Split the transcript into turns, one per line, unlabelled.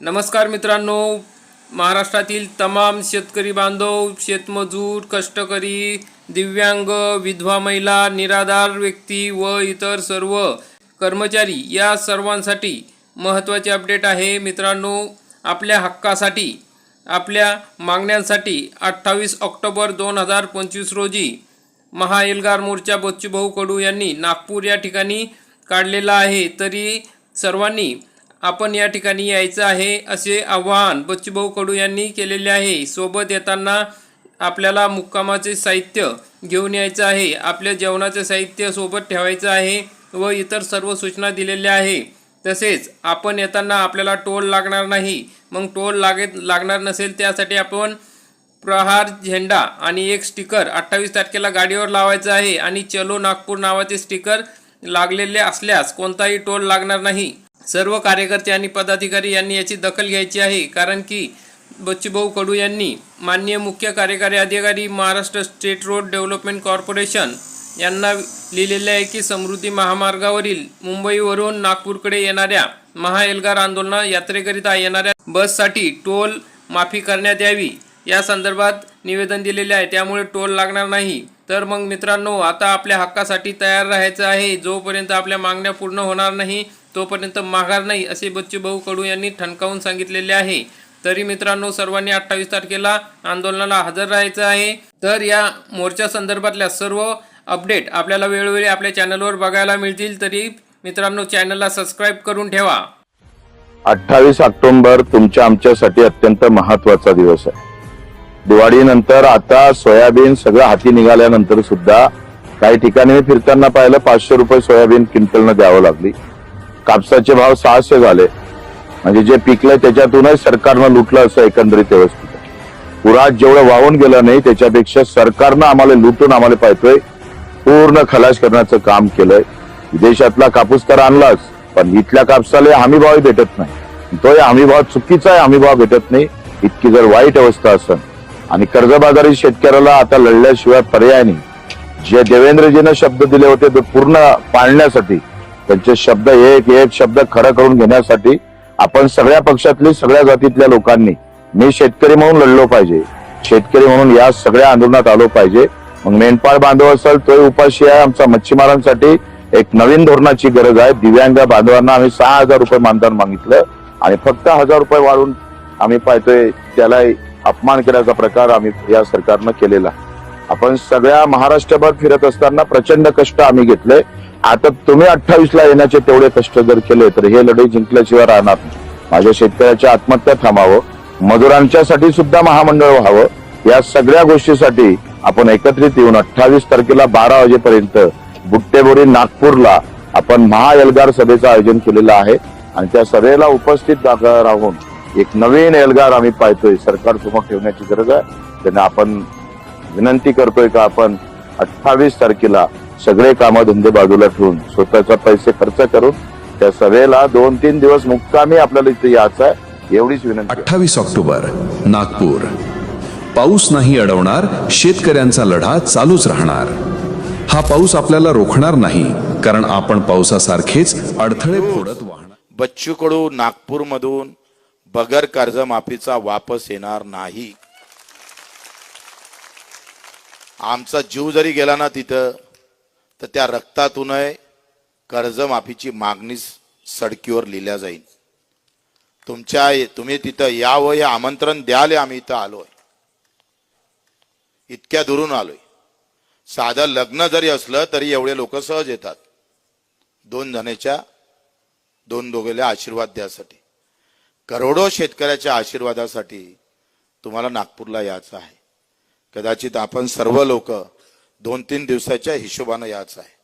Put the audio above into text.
नमस्कार मित्रांनो महाराष्ट्रातील तमाम शेतकरी बांधव शेतमजूर कष्टकरी दिव्यांग विधवा महिला निराधार व्यक्ती व इतर सर्व कर्मचारी या सर्वांसाठी महत्त्वाचे अपडेट आहे. मित्रांनो आपल्या हक्कासाठी आपल्या मागण्यांसाठी अठ्ठावीस ऑक्टोबर दोन हजार पंचवीस रोजी महाएल्गार मोर्चा बच्चूभाऊ कडू यांनी नागपूर या ठिकाणी काढलेला आहे. तरी सर्वांनी आपण या ठिकाणी यायचं आहे असे आवाहन बच्चूभाऊ कडू यांनी केलेले आहे. सोबत येताना आपल्याला मुक्कामाचे साहित्य घेऊन यायचं आहे. आपल्या जेवणाचे साहित्य सोबत ठेवायचं आहे व इतर सर्व सूचना दिलेल्या आहे. तसेच आपण येताना आपल्याला टोल लागणार नाही. मग टोल लागेत लागणार नसेल त्यासाठी आपण प्रहार झेंडा आणि एक स्टिकर अठ्ठावीस तारखेला गाडीवर लावायचं आहे आणि चलो नागपूर नावाचे स्टिकर लागलेले असल्यास कोणताही टोल लागणार नाही. सर्व कार्यकर्ते आणि पदाधिकारी यांनी याची दखल घ्यायची आहे. कारण की बच्चूभाऊ कडू यांनी माननीय मुख्य कार्यकारी अधिकारी Maharashtra state road development corporation यांना लिहिलेले आहे की समृद्धी महामार्गावरील मुंबईवरून नागपूरकडे येणाऱ्या महाएल्गार आंदोलन यात्रेकरिता येणाऱ्या बससाठी टोल माफी करण्यात यावी. या संदर्भात निवेदन दिलेले आहे. त्यामुळे टोल लागणार नाही. तर मग मित्रांनो आता आपल्या हक्कासाठी तयार राहायचं आहे. जोपर्यंत आपल्या मागण्या पूर्ण होणार नाही तोपर्यंत माघार नाही असे बच्चूभाऊ कडू यांनी ठणकावून सांगितलेले आहे. तरी मित्रांनो सर्वांनी अठ्ठावीस तारखेला आंदोलनाला हजर राहायचं आहे. तर या मोर्चा संदर्भातल्या सर्व अपडेट आपल्याला वेळोवेळी आपल्या चॅनलवर बघायला मिळतील. तरी मित्रांनो चॅनलला सबस्क्राईब करून ठेवा.
अठ्ठावीस ऑक्टोबर तुमच्या आमच्यासाठी अत्यंत महत्त्वाचा दिवस आहे. दिवाळीनंतर आता सोयाबीन सगळं हाती निघाल्यानंतर सुद्धा काही ठिकाणी फिरताना पाहिलं पाचशे रुपये सोयाबीन क्विंटलनं द्यावं लागली. कापसाचे भाव सहाशे झाले. म्हणजे जे पिकलंय त्याच्यातूनच सरकारनं लुटलं असं एकंदरीत व्यवस्थित पुरात जेवढं वाहून गेलं नाही त्याच्यापेक्षा सरकारनं आम्हाला लुटून आम्हाला पाहतोय. पूर्ण खलाश करण्याचं काम केलंय. विदेशातला कापूस तर आणलाच पण इथल्या कापसाला हमी भाव भेटत नाही. तो हमी भाव चुकीचा आहे हमी भाव भेटत नाही. इतकी जर वाईट अवस्था असेल आणि कर्जबाजारी शेतकऱ्याला आता लढल्याशिवाय पर्याय नाही. जे देवेंद्रजीनं शब्द दिले होते ते पूर्ण पाळण्यासाठी त्यांचे शब्द एक एक शब्द खरं करून घेण्यासाठी आपण सगळ्या पक्षातली सगळ्या जातीतल्या लोकांनी मी शेतकरी म्हणून लढलो पाहिजे. शेतकरी म्हणून या सगळ्या आंदोलनात आलो पाहिजे. मग मेंढपाळ बांधव असेल तो उपाशी आहे आमचा मच्छीमारांसाठी. एक नवीन धोरणाची गरज आहे. दिव्यांग बांधवांना आम्ही सहा हजार रुपये मानधन मागितलं आणि फक्त हजार रुपये वाढून आम्ही पाहतोय त्याला अपमान केल्याचा प्रकार आम्ही या सरकारनं केलेला. आपण सगळ्या महाराष्ट्रभर फिरत असताना प्रचंड कष्ट आम्ही घेतले. आता तुम्ही अठ्ठावीस ला येण्याचे तेवढे कष्ट जर केले तर हे लढाई जिंकल्याशिवाय राहणार माझ्या शेतकऱ्याच्या आत्महत्या थांबावं मजुरांच्यासाठी सुद्धा महामंडळ व्हावं या सगळ्या गोष्टीसाठी आपण एकत्रित येऊन अठ्ठावीस तारखेला बारा वाजेपर्यंत बुट्टेबोरी नागपूरला आपण महाएल्गार सभेचं आयोजन केलेलं आहे. आणि त्या सभेला उपस्थित राहून एक नवीन एल्गार आम्ही पाहतोय. सरकार समोर ठेवण्याची गरज आहे. त्यांना आपण विनंती करतोय का आपण अठ्ठावीस तारखेला सगळे कामधंदे बाजूला ठेवून स्वतःचा पैसे खर्च करून त्या सभेला दोन तीन दिवस मुक्कामी आपल्याला इथे यायचं आहे एवढीच विनंती.
अठ्ठावीस ऑक्टोबर नागपूर. पाऊस नाही अडवणार शेतकऱ्यांचा लढा चालूच राहणार. हा पाऊस आपल्याला रोखणार नाही कारण आपण पावसासारखेच अडथळे फोडत वाहणार.
बच्चू कडू नागपूरमधून बगर कर्जमाफीचा वापस येणार नाही. आमचा जीव जरी गेला ना तिथं तर त्या रक्तातूनही कर्जमाफीची मागणी सडकीवर लिहिल्या जाईल. तुमच्या तुम्ही तिथं यावं या आमंत्रण द्याले आम्ही इथं आलोय. इतक्या दुरून आलोय. साधं लग्न जरी असलं तरी एवढे लोक सहज येतात. दोन जणाच्या दोन दोघेला आशीर्वाद द्यासाठी. करोडो शेतकऱ्याच्या आशीर्वादासाठी तुम्हाला नागपूरला यायचं आहे. कदाचित आपण सर्व लोक दोन तीन दिवसाच्या हिशोबानं याच आहे.